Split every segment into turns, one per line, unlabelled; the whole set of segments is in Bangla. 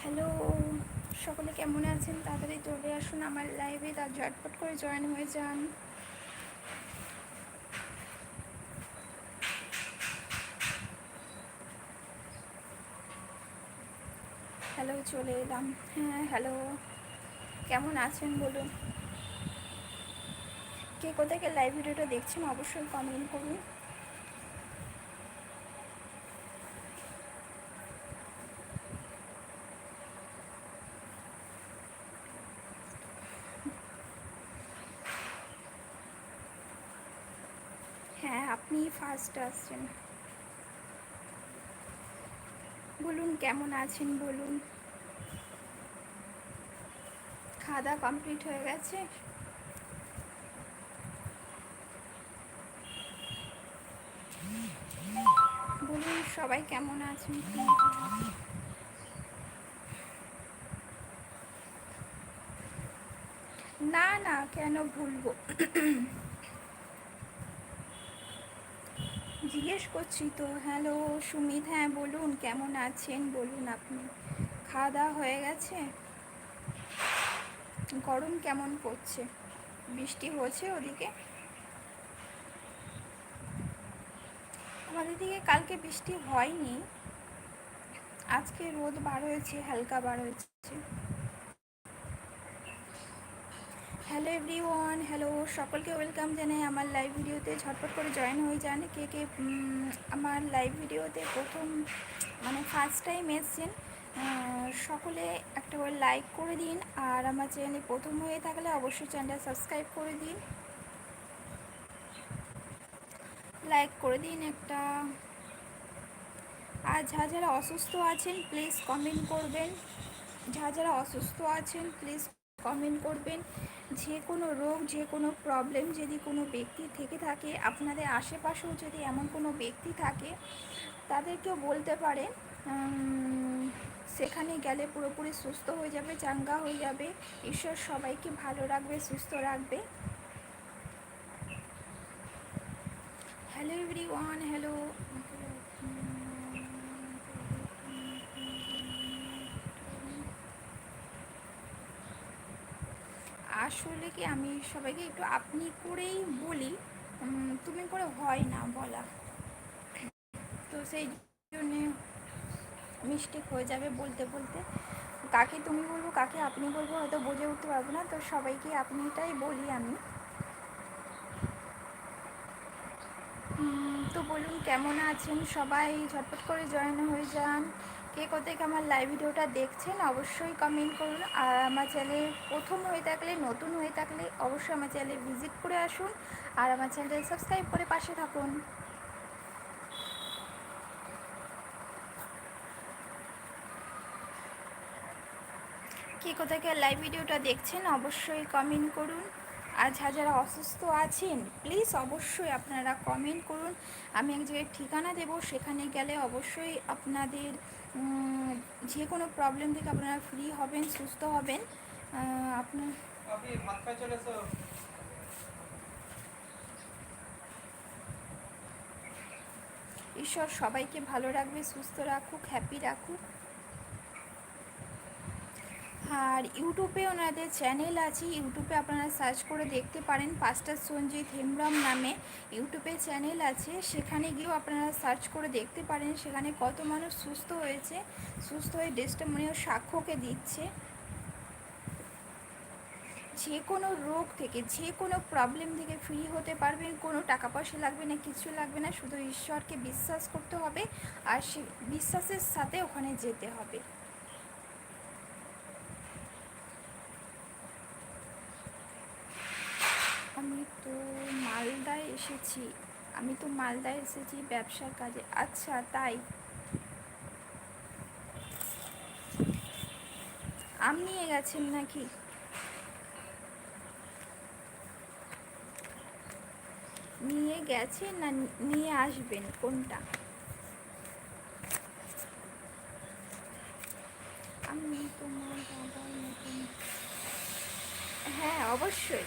হ্যালো সকলে কেমন আছেন? তাড়াতাড়ি চলে আসুন আমার লাইভে তার ঝটপট করে জয়েন হয়ে যান। হ্যালো চলে এলাম। হ্যাঁ হ্যালো কেমন আছেন বলুন? কে কোথায় লাইভ ভিডিওটা দেখছেন, অবশ্যই কমেন্ট করুন হ্যাঁ আপনি ফার্স্ট আসছেন বলুন, কেমন আছেন বলুন? দাওয়া কমপ্লিট হয়ে গেছে? বলুন, সবাই কেমন আছেন? না না, কেন ভুলবো? জিজ্ঞেস করছি তো, হ্যালো সুমিত হ্যাঁ বলুন, কেমন আছেন? বলুন আপনি, খাওয়া দাওয়া হয়ে গেছে? গরম কেমন পড়ছে? বৃষ্টি হয়েছে ওদিকে? আমাদের দিকে কালকে বৃষ্টি হয়নি। আজকে রোদ বার হয়েছে, হালকা বার হয়েছে। হ্যালো এভরিওয়ান, হ্যালো সকলকে ওয়েলকাম জানাই আমার লাইভ ভিডিওতে। ঝটপট করে জয়েন হয়ে যান। কে কে আমার লাইভ ভিডিওতে প্রথম মানে ফার্স্ট টাইম এসছেন সকলে একটা করে লাইক করে দিন। আর আমার চ্যানেলে প্রথম হয়ে থাকলে অবশ্যই চ্যানেলটা সাবস্ক্রাইব করে দিন। লাইক করে দিন একটা। আর যা যারা অসুস্থ আছেন প্লিজ কমেন্ট করবেন। যা যারা অসুস্থ আছেন প্লিজ কমেন্ট করবেন। যে কোনো রোগ, যে কোনো প্রবলেম যদি কোনো ব্যক্তি থেকে থাকে, আপনাদের আশেপাশেও যদি এমন কোনো ব্যক্তি থাকে, তাদেরকেও বলতে পারেন সেখানে গেলে পুরোপুরি সুস্থ হয়ে যাবে, চাঙ্গা হয়ে যাবে। ঈশ্বর সবাইকে ভালো রাখবে, সুস্থ রাখবে। হ্যালো এভরি ওয়ান হ্যালো আসলে কি আমি সবাইকে একটু আপনি করেই বলি তুমি করে হয় না বলা। তো সেই জন্যে মিস্টেক হয়ে যাবে বলতে বলতে। কাকে তুমি বলব, কাকে আপনি বলব হয়তো বুঝে উঠতে পারব না। তো সবাইকে আপনিটাই বলি আমি। তো বলুন, কেমন আছেন সবাই? ঝটপট করে জয়েন হয়ে যান। কে কোথায় আমার লাইভ ভিডিওটা দেখছেন, অবশ্যই কমেন্ট করুন। আর আমার চ্যানেলে প্রথম হয়ে থাকলে, নতুন হয়ে থাকলে অবশ্যই আমার চ্যানেলে ভিজিট করে আসুন। আর আমার চ্যানেলটা সাবস্ক্রাইব করে পাশে থাকুন। কে কোথায় লাইভ ভিডিওটা দেখছেন, অবশ্যই কমেন্ট করুন। আর যা যারা অসুস্থ আছেন প্লিজ অবশ্যই আপনারা কমেন্ট করুন। আমি এক জায়গায় ঠিকানা দেব, সেখানে গেলে অবশ্যই আপনাদের যে কোনো প্রবলেম থেকে আপনারা ফ্রি হবেন সুস্থ হবেন। আপনার ঈশ্বর সবাইকে ভালো রাখবে সুস্থ রাখুক হ্যাপি রাখুক। আর ইউটিউবে ওনাদের চ্যানেল আছে, ইউটিউবে আপনারা সার্চ করে দেখতে পারেন পাস্টার সঞ্জিত হেমব্রম নামে ইউটিউবে চ্যানেল আছে, সেখানে গিয়েও আপনারা সার্চ করে দেখতে পারেন, সেখানে কত মানুষ সুস্থ হয়েছে, সুস্থ হয়ে ডেস্টামনিও সাক্ষ্যকে দিচ্ছে। যে কোনো রোগ থেকে, যে কোনো প্রবলেম থেকে ফ্রি হতে পারবেন, কোনো টাকা পয়সা লাগবে না, কিছু লাগবে না, শুধু ঈশ্বরকে বিশ্বাস করতে হবে আর সে, বিশ্বাসের সাথে ওখানে যেতে হবে আমি তো মালদায় এসেছি। আমি তো মালদায় এসেছি ব্যবসার কাজে। আচ্ছা তাই। আম নিয়ে গেছেন নাকি? নিয়ে গেছেন না নিয়ে আসবেন? কোনটা? আমি তোমার হ্যাঁ অবশ্যই।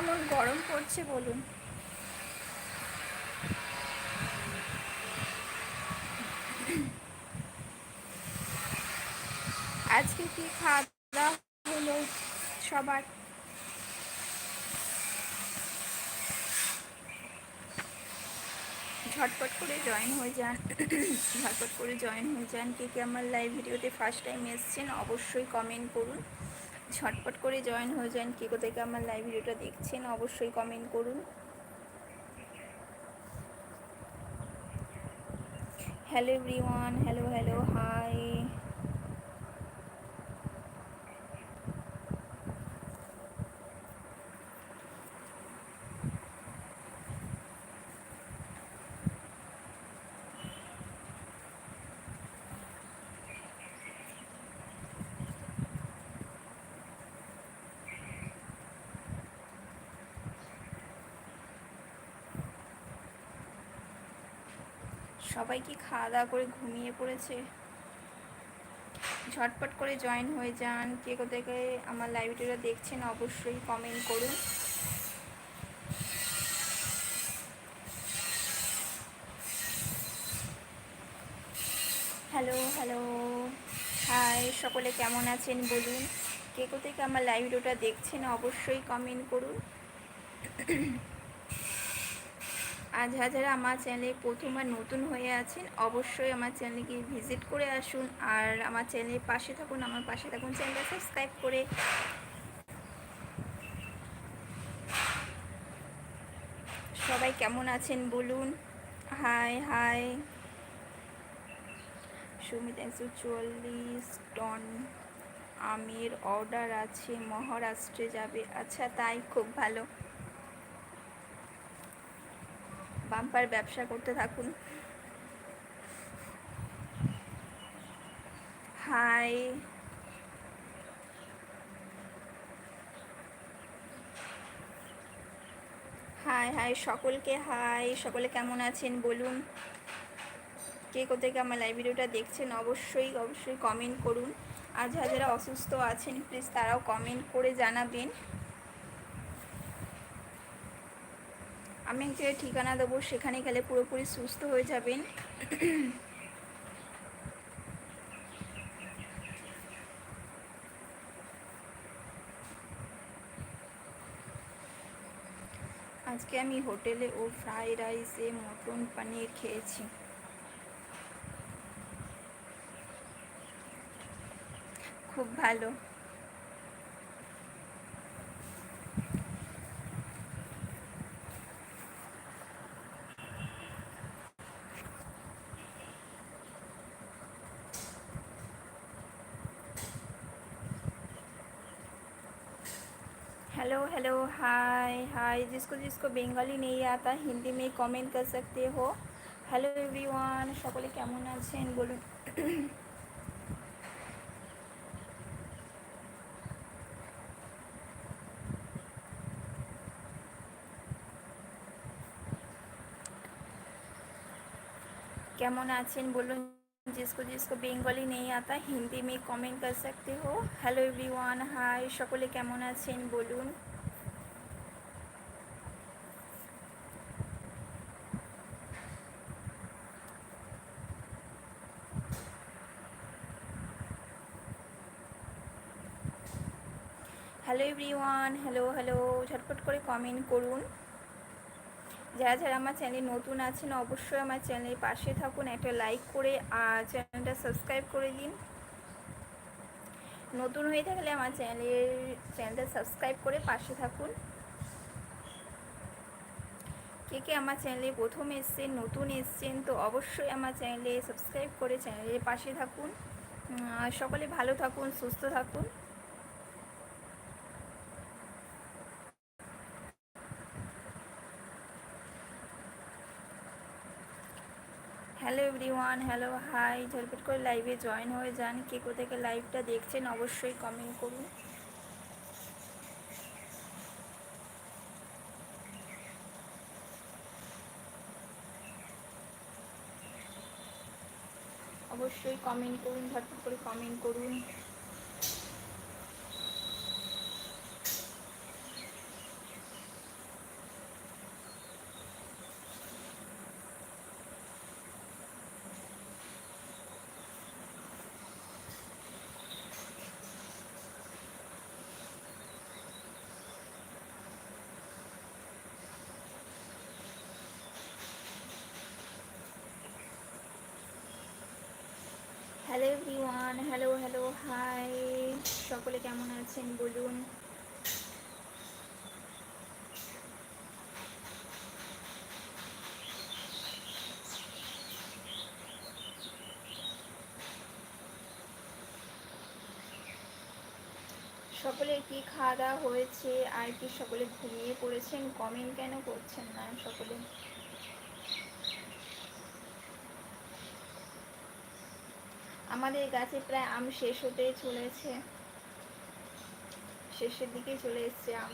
কেমন গরম পড়ছে বলুন। আজকে কি খাওয়া দাওয়া হলো সবার? ঝটপট করে জয়েন হয়ে যান, ঝটপট করে জয়েন হয়ে যান। কে কে আমার লাইভ ভিডিওতে ফার্স্ট টাইম এসছেন, অবশ্যই কমেন্ট করুন। ঝটপট করে জয়েন হয়ে যান। কে কোথায় আমার লাইভ ভিডিওটা দেখছেন, অবশ্যই কমেন্ট করুন। Hello everyone hello hello hi সবাই কি খাওয়া দাওয়া করে ঘুমিয়ে পড়েছে? ঝটপট করে জয়েন হয়ে যান। কে কোথায় আমার লাইভটিটা দেখছেন অবশ্যই কমেন্ট করুন। হ্যালো হ্যালো হাই সকলে কেমন আছেন বলুন। কে কোথায় আমার লাইভ ভিডিওটা দেখছেন অবশ্যই কমেন্ট করুন। আজ হাজারা আমার চ্যানেলে প্রথমবার নতুন হয়ে আছেন, অবশ্যই আমার চ্যানেলকে ভিজিট করে আসুন আর আমার চ্যানেলের পাশে থাকুন, আমার পাশে থাকুন চ্যানেলটা সাবস্ক্রাইব করে। সবাই কেমন আছেন বলুন? হাই হাই সুমিত একশো চুয়াল্লিশ টন আমের অর্ডার আছে, মহারাষ্ট্রে যাবে। আচ্ছা তাই খুব ভালো। বাম্পার ব্যবসা করতে থাকুন। হাই। হাই হাই, সকলকে হাই। সকলে কেমন আছেন বলুন? কে কোথায় আমার লাইভ ভিডিওটা দেখছেন অবশ্যই অবশ্যই কমেন্ট করুন। আজ যারা অসুস্থ আছেন প্লিজ তারাও কমেন্ট করে জানাবেন। আমি যে ঠিকানা দেবো সেখানে গেলে পুরোপুরি সুস্থ হয়ে যাবেন। আজকে আমি হোটেলে ও ফ্রাই রাইসে মটন পানির খেয়েছি। খুব ভালো। हेलो हेलो हाय हाय जिसको जिसको बेंगली नहीं आता हिंदी में कमेंट कर सकते हो হ্যালো এভরিওয়ান সকলে কেমন আছেন বলুন কেমন আছেন বলুন जिसको जिसको বেঙ্গলি নেই আতা হিন্দি মে কমেন্ট কর সকতে হো হ্যালো এভরিওয়ান হাই সকলে কেমন আছেন বলুন হ্যালো এভরিওয়ান হ্যালো হ্যালো ঝটপট করে কমেন্ট করুন যারা যারা আমার চ্যানেলে নতুন আছেন অবশ্যই আমার চ্যানেলের পাশে থাকুন, একটা লাইক করে, আর চ্যানেলটা সাবস্ক্রাইব করে দিন। নতুন হয়ে থাকলে আমার চ্যানেলের, চ্যানেলটা সাবস্ক্রাইব করে পাশে থাকুন। কে কে আমার চ্যানেলে প্রথম এসছেন, নতুন এসছেন, তো অবশ্যই আমার চ্যানেলে সাবস্ক্রাইব করে চ্যানেলের পাশে থাকুন। সকলে ভালো থাকুন, সুস্থ থাকুন। Hello everyone, hello, hi. ঝরপেট করে লাইভে জয়েন হয়ে যান। কে কোথেকে লাইভটা দেখছেন অবশ্যই কমেন্ট করুন। অবশ্যই কমেন্ট করুন, ঝটপট করে কমেন্ট করুন। Hello everyone hello hello hi সকলে কেমন আছেন বলুন? সকলে কি খাওয়া দাওয়া হয়েছে? আর কি সকলে ঘুমিয়ে পড়েছেন? কমেন্ট কেন করছেন না সকলে? আমাদের গাছে প্রায় আম শেষ হতে চলেছে। শেষের দিকে চলে এসছে আম।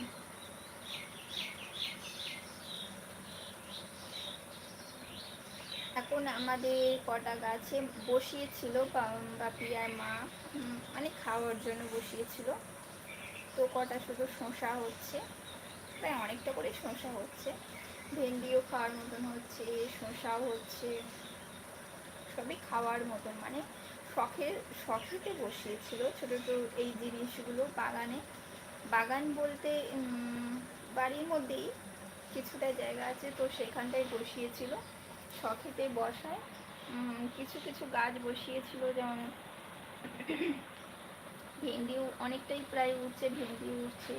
এখন আমাদের কটা গাছে বসিয়েছিল বাপি আর মা মানে খাওয়ার জন্য বসিয়েছিল। তো কটা শুধু শসা হচ্ছে, প্রায় অনেকটা করে শসা হচ্ছে। ভেন্ডিও খাওয়ার মতন হচ্ছে, শসাও হচ্ছে, সবই খাওয়ার মতন মানে শখের শখেতে বসিয়েছিল। ছোটো ছোটো এই জিনিসগুলো বাগানে। বাগান বলতে বাড়ির মধ্যেই কিছুটা জায়গা আছে, তো সেখানটায় বসিয়েছিল। শখেতে বসায়। কিছু কিছু গাছ বসিয়েছিল, যেমন ভেন্ডিও অনেকটাই প্রায় উঠছে, ভেন্ডি উঠছে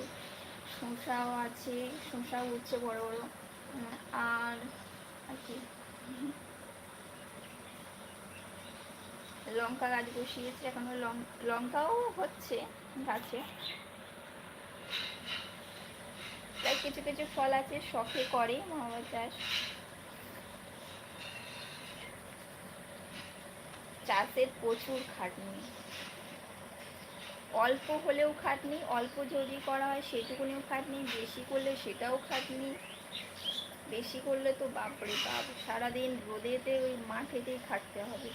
শসাও আছে শসাও উঠছে বড় বড়। আর আর কি? লঙ্কা গাছ বসিয়েছে, এখনও লঙ্কাও হচ্ছে, গাছে। তাই কিছু কিছু ফল আছে, শখে করে মহাবা চাষ। চাষের প্রচুর খাটনি। অল্প হলেও খাটনি, অল্প যদি করা হয় সেটুকুনিও খাটনি, বেশি করলে সেটাও খাটনি। বেশি করলে তো বাপরে বাপ, সারাদিন রোদেতে ওই মাঠেতেই খাটতে হবে।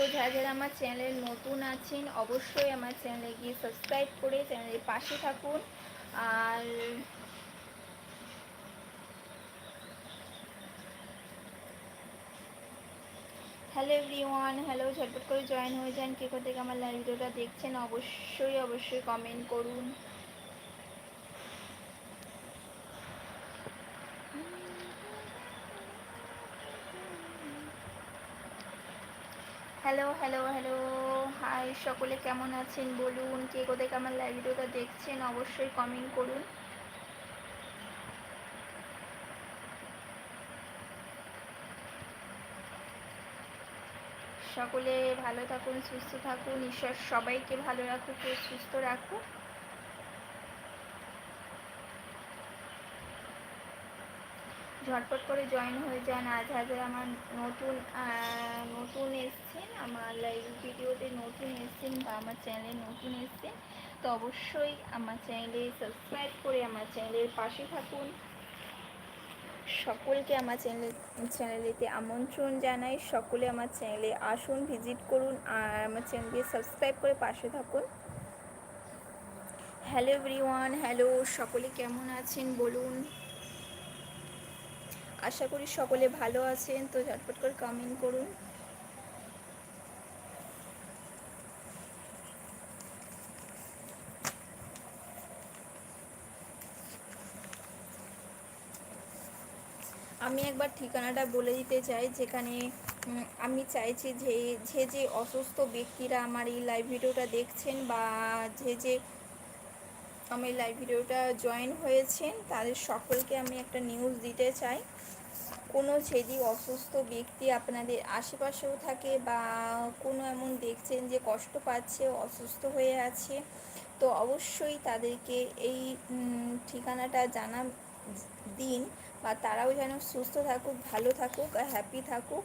তো যারা যারা আমার চ্যানেলে নতুন আছেন, অবশ্যই আমার চ্যানেলে গিয়ে সাবস্ক্রাইব করে চ্যানেলের পাশে থাকুন। আর হ্যালো এভরিওয়ান হ্যালো ঝটপট করে জয়েন হয়ে যান। কে থেকে আমার লাইভ ভিডিওটা দেখছেন, অবশ্যই অবশ্যই কমেন্ট করুন। হ্যালো হ্যালো হ্যালো হাই সকলে কেমন আছেন বলুন? কে কোথায় আমার লাইভ ভিডিওটা দেখছেন অবশ্যই কমেন্ট করুন। সকলে ভালো থাকুন, সুস্থ থাকুন, ঈশ্বর সবাইকে ভালো রাখুক, সুস্থ রাখুক। ঝটপট করে জয়েন হয়ে যান। আজ হাজার আমার নতুন নতুন এসছেন। আমার লাইভ ভিডিওতে নতুন এসছেন বা আমার চ্যানেলে নতুন এসছেন। তো অবশ্যই আমার চ্যানেলে সাবস্ক্রাইব করে আমার চ্যানেলের পাশে থাকুন। সকলকে আমার চ্যানেল চ্যানেলেতে আমন্ত্রণ জানাই। সকলে আমার চ্যানেলে আসুন ভিজিট করুন, আর আমার চ্যানেলকে সাবস্ক্রাইব করে পাশে থাকুন। হ্যালো এভরিওয়ান হ্যালো সকলে কেমন আছেন বলুন? আশা করি সকলে ভালো আছেন, তো ঝটপট করে কমেন্ট করুন। আমি একবার ঠিকানাটা বলে দিতে চাই, যেখানে আমি চাইছি যে যে যে অসুস্থ ব্যক্তিরা আমার এই লাইভ ভিডিওটা দেখছেন বা যে যে আমার লাইভ ভিডিওটা জয়েন হয়েছেন, তাদের সকলকে আমি একটা নিউজ দিতে চাই। কোনো যদি অসুস্থ ব্যক্তি আপনাদের আশেপাশেও থাকে বা কোনো এমন দেখছেন যে কষ্ট পাচ্ছে, অসুস্থ হয়ে আছে, তো অবশ্যই তাদেরকে এই ঠিকানাটা জানা দিন বা তারাও যেন সুস্থ থাকুক, ভালো থাকুক হ্যাপি থাকুক।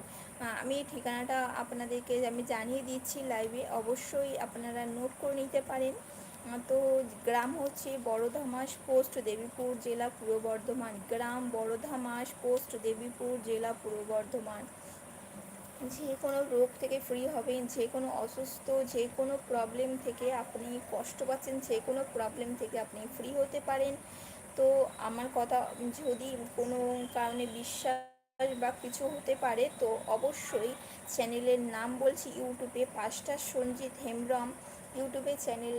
আমি এই ঠিকানাটা আপনাদেরকে আমি জানিয়ে দিচ্ছি লাইভে অবশ্যই আপনারা নোট করে নিতে পারেন। তো গ্রাম হচ্ছে বড়ধামাস পোস্ট দেবীপুর জেলা পূর্ব বর্ধমান। গ্রাম বড়ধামাস পোস্ট দেবীপুর জেলা পূর্ব বর্ধমান। যে কোনো রোগ থেকে ফ্রি হবেন, যে কোনো অসুস্থ, যে কোনো প্রবলেম থেকে আপনি কষ্ট পাচ্ছেন, যে কোনো প্রবলেম থেকে আপনি ফ্রি হতে পারেন। তো আমার কথা, যদি কোনো কারণে বিশ্বাস বা কিছু হতে পারে, তো অবশ্যই চ্যানেলের নাম বলছি, ইউটিউবে পাঁচটা সঞ্জিত হেমব্রম। ইউটিউবে চ্যানেল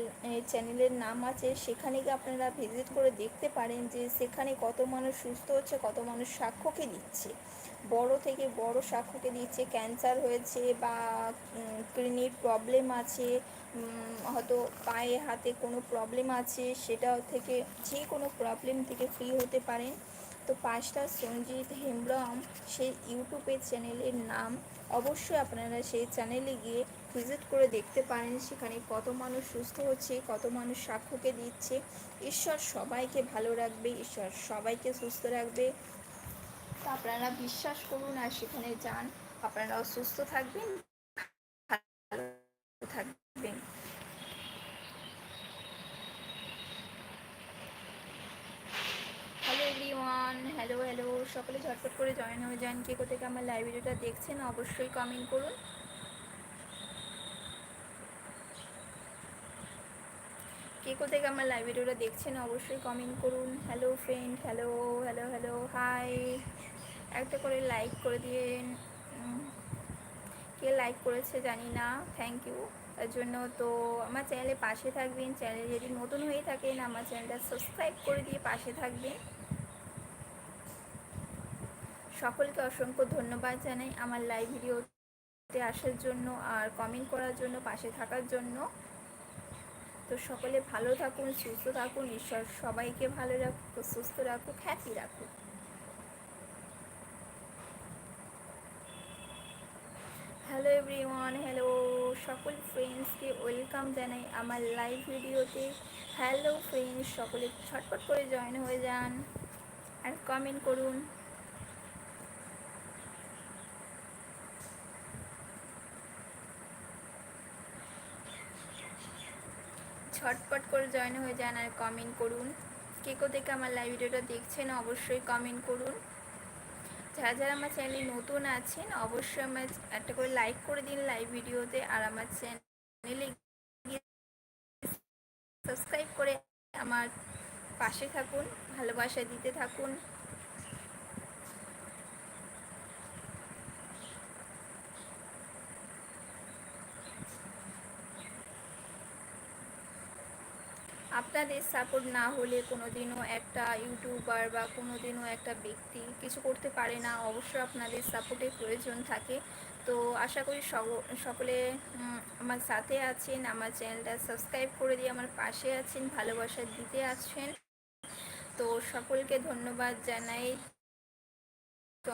চ্যানেলের নাম আছে, সেখানে গিয়ে আপনারা ভিজিট করে দেখতে পারেন যে সেখানে কত মানুষ সুস্থ হচ্ছে, কত মানুষ সাক্ষ্যকে দিচ্ছে। বড় থেকে বড় সাক্ষ্যকে দিচ্ছে ক্যান্সার হয়েছে বা কিডনির প্রবলেম আছে হয়তো পায়ে, হাতে কোনো প্রবলেম আছে, সেটা থেকে যে কোনো প্রবলেম থেকে ফ্রি হতে পারেন। তো পাঁচটা সঞ্জিত হেমব্রম, সেই ইউটিউবের চ্যানেলের নাম, অবশ্যই আপনারা সেই চ্যানেলে গিয়ে ভিজিট করে দেখতে পারেন, সেখানে কত মানুষ সুস্থ হচ্ছে, কত মানুষ সাক্ষ্যকে দিচ্ছে। ঈশ্বর সবাইকে ভালো রাখবে, ঈশ্বর সবাইকে সুস্থ রাখবে। তো আপনারা বিশ্বাস করুন আর সেখানে যান, আপনারাও সুস্থ থাকবেন থাকবেন। হ্যালো হ্যালো সকলে ঝটপট করে জয়েন হয়ে যান। কে কোথেকে আমার লাইভ ভিডিওটা দেখছেন, অবশ্যই কমেন্ট করুন। কে কোথেকে আমার লাইভ ভিডিওটা দেখছেন অবশ্যই কমেন্ট করুন। Hello friend hello hello hello hi একটা করে লাইক করে দিন কে লাইক করেছে জানি না থ্যাংক ইউ তার জন্য তো আমার চ্যানেলে পাশে থাকবেন চ্যানেলে যদি নতুন হয়ে থাকেন, আমার চ্যানেলটা সাবস্ক্রাইব করে দিয়ে পাশে থাকবেন। সকলকে অসংখ্য ধন্যবাদ জানাই আমার লাইভ ভিডিওতে আসার জন্য আর কমেন্ট করার জন্য, পাশে থাকার জন্য। তো সকলে ভালো থাকুন, সুস্থ থাকুন, ঈশ্বর সবাইকে ভালো রাখুক, সুস্থ রাখুক হ্যাপি রাখুক। হ্যালো এভরিওয়ান হ্যালো সকল ফ্রেন্ডসকে ওয়েলকাম জানাই আমার লাইভ ভিডিওতে হ্যালো ফ্রেন্ডস সকলে ছটপট করে জয়েন হয়ে যান আর কমেন্ট করুন। ছটপট করে জয়েন হয়ে যান আর কমেন্ট করুন। কে থেকে আমার লাইভ ভিডিওটা দেখছেন অবশ্যই কমেন্ট করুন। যারা যারা আমার চ্যানেলে নতুন আছেন, অবশ্যই আমার একটা করে লাইক করে দিন লাইভ ভিডিওতে আর আমার চ্যানেলে সাবস্ক্রাইব করে আমার পাশে থাকুন, ভালোবাসা দিতে থাকুন। আপনাদের সাপোর্ট না হলে কোনো দিনও একটা ইউটিউবার বা কোনো দিনও একটা ব্যক্তি কিছু করতে পারে না। অবশ্যই আপনাদের সাপোর্টের প্রয়োজন থাকে। তো আশা করি সকলে আমার সাথে আছেন, আমার চ্যানেলটা সাবস্ক্রাইব করে দিয়ে আমার পাশে আছেন, ভালোবাসা দিতে আছেন। তো সকলকে ধন্যবাদ জানাই। তো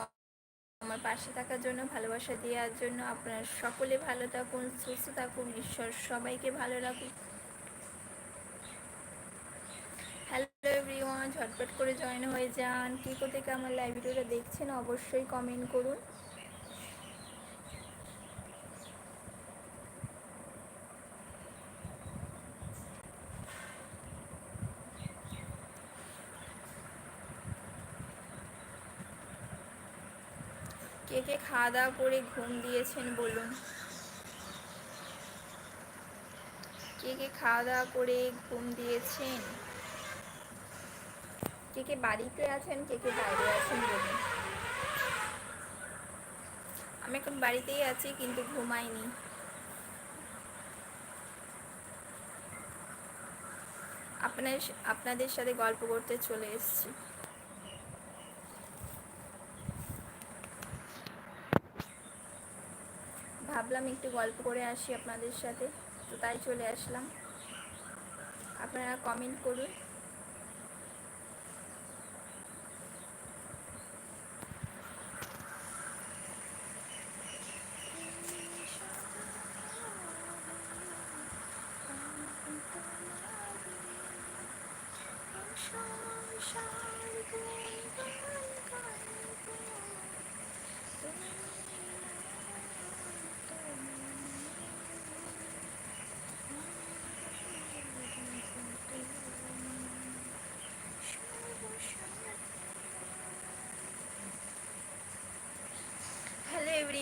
আমার পাশে থাকার জন্য, ভালোবাসা দেওয়ার জন্য আপনারা সকলে ভালো থাকুন, সুস্থ থাকুন, ঈশ্বর সবাইকে ভালো রাখুন হ্যালো এভরিওয়ান ঝটপট করে জয়েন হয়ে যান। কী থেকে আমার লাইভ দেখছেন, অবশ্যই কমেন্ট করুন। কে কে খাওয়া দাওয়া করে ঘুম দিয়েছেন বলুন। কে কে খাওয়া দাওয়া করে ঘুম দিয়েছেন? কে কে বাড়িতে আছেন, কে কে বাইরে আছেন বলুন। আমি এখন বাড়িতেই আছি, কিন্তু ঘুমাইনি। আপনার আপনাদের সাথে গল্প করতে চলে এসেছি। ভাবলাম একটু গল্প করে আসি আপনাদের সাথে, তো তাই চলে আসলাম। আপনারা কমেন্ট করুন।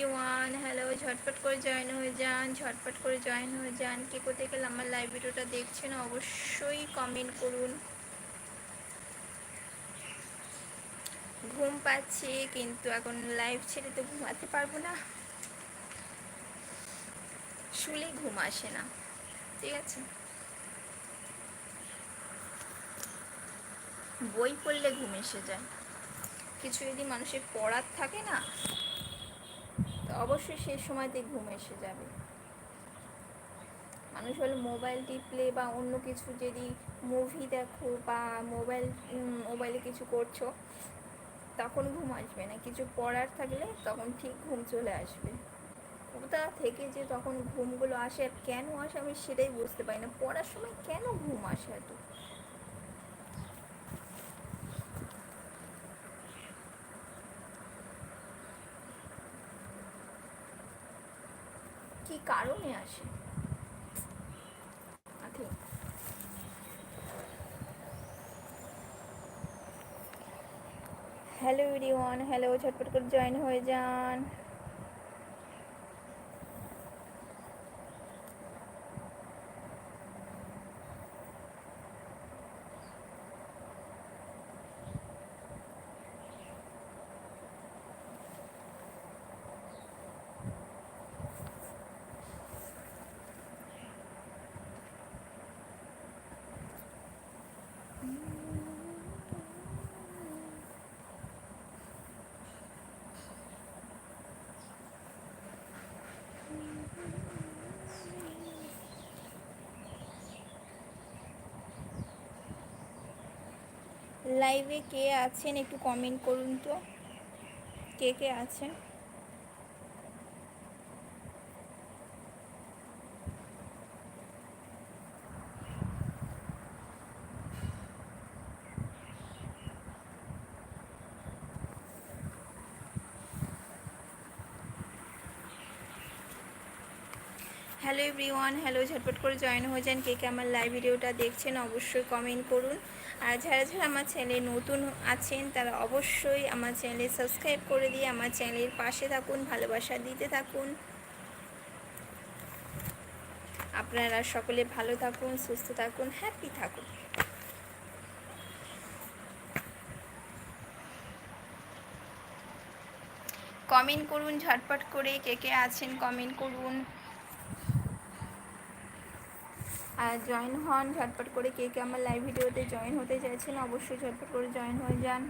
এভরিওয়ান হ্যালো ঝটপট করে জয়েন হয়ে যান, ঝটপট করে জয়েন হয়ে যান। কে কোথায় গেলে? আমার লাইভ ভিডিওটা দেখছেন, অবশ্যই কমেন্ট করুন। ঘুম পাচ্ছে, কিন্তু এখন লাইভ ছেড়ে তো ঘুমাতে পারব না। শুলে ঘুম আসে না, ঠিক আছে? বই পড়লে ঘুম এসে যায়। কিছু যদি মানুষের পড়ার থাকে না অবশ্যই সেই সময়তে ঘুম এসে যাবে। মানুষ হলো মোবাইল টিপলে বা অন্য কিছু যদি মুভি দেখো বা মোবাইল মোবাইলে কিছু করছ, তখন ঘুম আসবে না। কিছু পড়ার থাকলে তখন ঠিক ঘুম চলে আসবে। কোথা থেকে যে তখন ঘুমগুলো আসে আর কেন আসে আমি সেটাই বুঝতে পারি না। পড়ার সময় কেন ঘুম আসে এত? কারণে আসে। হ্যালো এভরিওয়ান হ্যালো ঝটপট করে জয়েন হয়ে যান। লাইভে কে আছেন একটু কমেন্ট করুন তো। কে কে আছেন? হ্যালো এভরিওয়ান, হ্যালো ঝটপট করে জয়েন হয়ে যান। কে কে আমার লাইভ ভিডিওটা দেখছেন অবশ্যই কমেন্ট করুন। আর যারা যারা আমার চ্যানেলে নতুন আছেন, তারা অবশ্যই আমার চ্যানেলে সাবস্ক্রাইব করে দিয়ে আমার চ্যানেলের পাশে থাকুন, ভালোবাসা দিতে থাকুন। আপনারা সকলে ভালো থাকুন, সুস্থ থাকুন হ্যাপি থাকুন। কমেন্ট করুন, ঝটপট করে কে কে আছেন কমেন্ট করুন আর জয়েন হন, ঝটপট করে কে কে আমার লাইভ ভিডিওতে জয়েন হতে চাইছেন, অবশ্যই ঝটপট করে জয়েন হয়ে যান।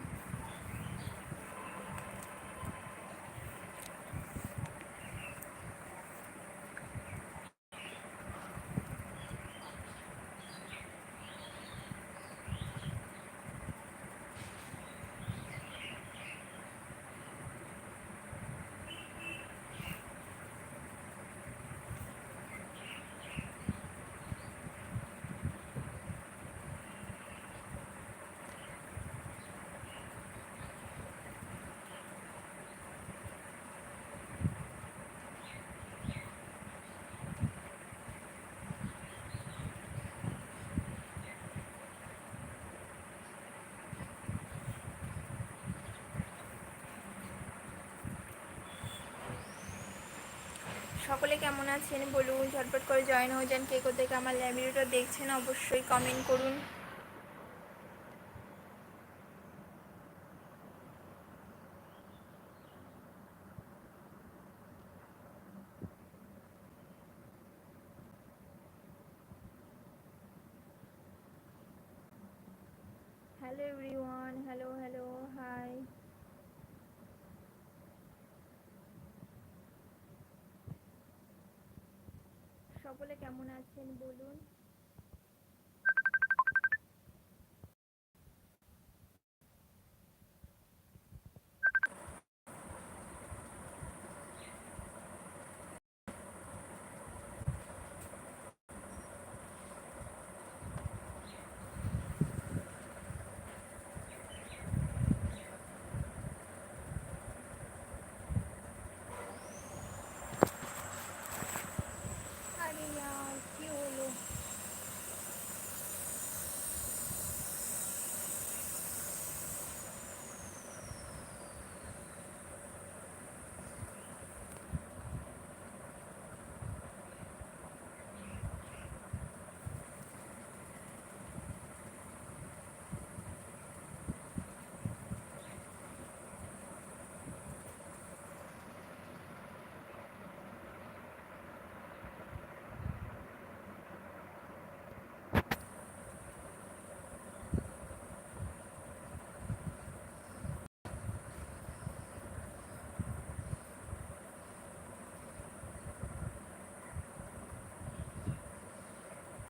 সকলে কেমন আছেন? বলুন, ঝটপট করে জয়েন হয়ে যান কে কোথেকে আমার ভিডিওটা দেখছেন, অবশ্যই কমেন্ট করুন। Hello everyone hello hello hi সকলে কেমন আছেন? বলুন।